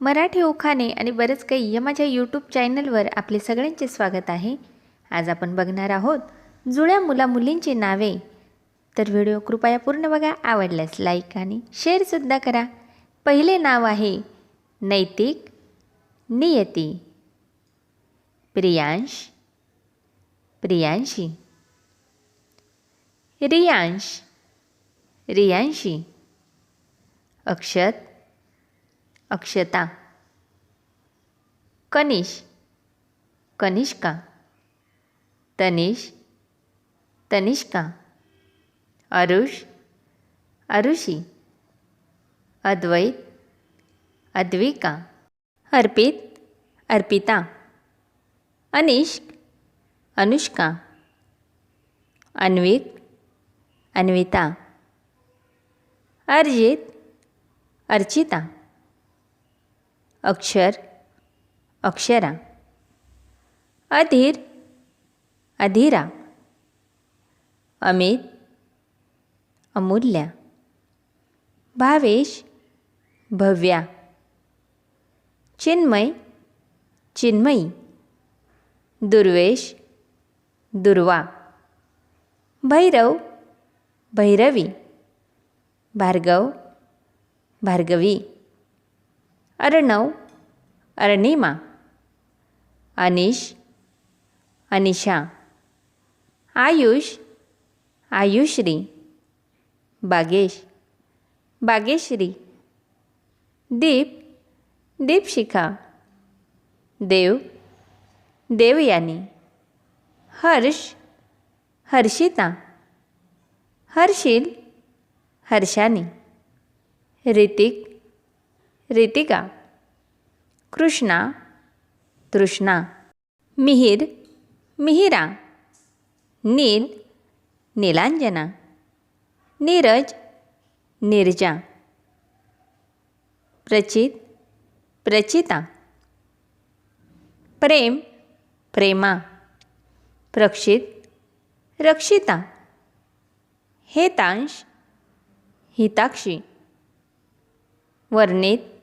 मराठी उखाणे आणि बरंच काही या माझ्या यूट्यूब चॅनलवर आपले सगळ्यांचे स्वागत आहे. आज आपण बघणार आहोत जुळ्या मुलामुलींची नावे. तर व्हिडिओ कृपया पूर्ण बघा आवडल्यास लाईक आणि शेअरसुद्धा करा. पहिले नाव आहे नैतिक नियती. प्रियांश. प्रियांशी. रियांश. रियांशी. अक्षत. अक्षता. कनिश. कनिष्का. तनिष. तनिष्का. अरुष. अरुषी. अद्वैत. अद्विका. अर्पित. अर्पिता. अनिष्क. अनुष्का. अन्विक. अन्विता. अर्जित. अर्चिता. अक्षर अक्षरा. अधीर अधीरा. अमित अमूल्या. भावेश भव्या. चिन्मय चिन्मयी. दुर्वेश दुर्वा. भैरव भैरवी. भार्गव भार्गवी. अर्णव अर्णिमा अनिश. अनिशा. आयुष. आयुश्री. बागेश. बागेश्री. दीप. दीपशिखा. देव. देवयानी. हर्ष. हर्षिता. हर्षिल. हर्षानी. ऋतिक. रितिका कृष्णा तृष्णा मिहिर मिहिरा नील नीलांजना नीरज निर्जा प्रचित प्रचिता प्रेम प्रेमा प्रक्षित रक्षिता हेतांश हिताक्षी वर्णित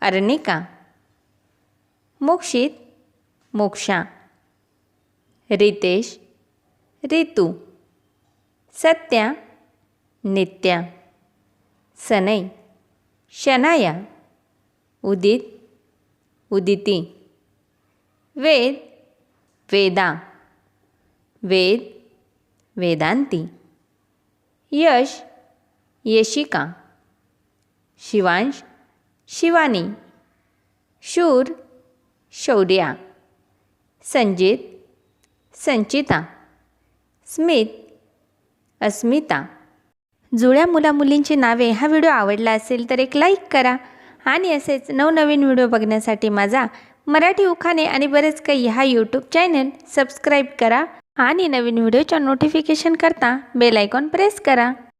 अर्णिका. मोक्षित मोक्षा. रितेश रितू. सत्या नित्या. सनई शनाया. उदित उदिती. वेद वेदा. वेद वेदांती. यश यशिका. शिवांश शिवानी शूर शौर्या संजित संचिता स्मित अस्मिता. जुळ्या मुलामुलींची नावे हा व्हिडिओ आवडला असेल तर एक लाईक करा आणि असेच नवनवीन व्हिडिओ बघण्यासाठी माझा मराठी उखाणे आणि बरेच काही हा यूट्यूब चॅनल सबस्क्राईब करा आणि नवीन व्हिडिओच्या नोटिफिकेशन करता बेल आयकॉन प्रेस करा.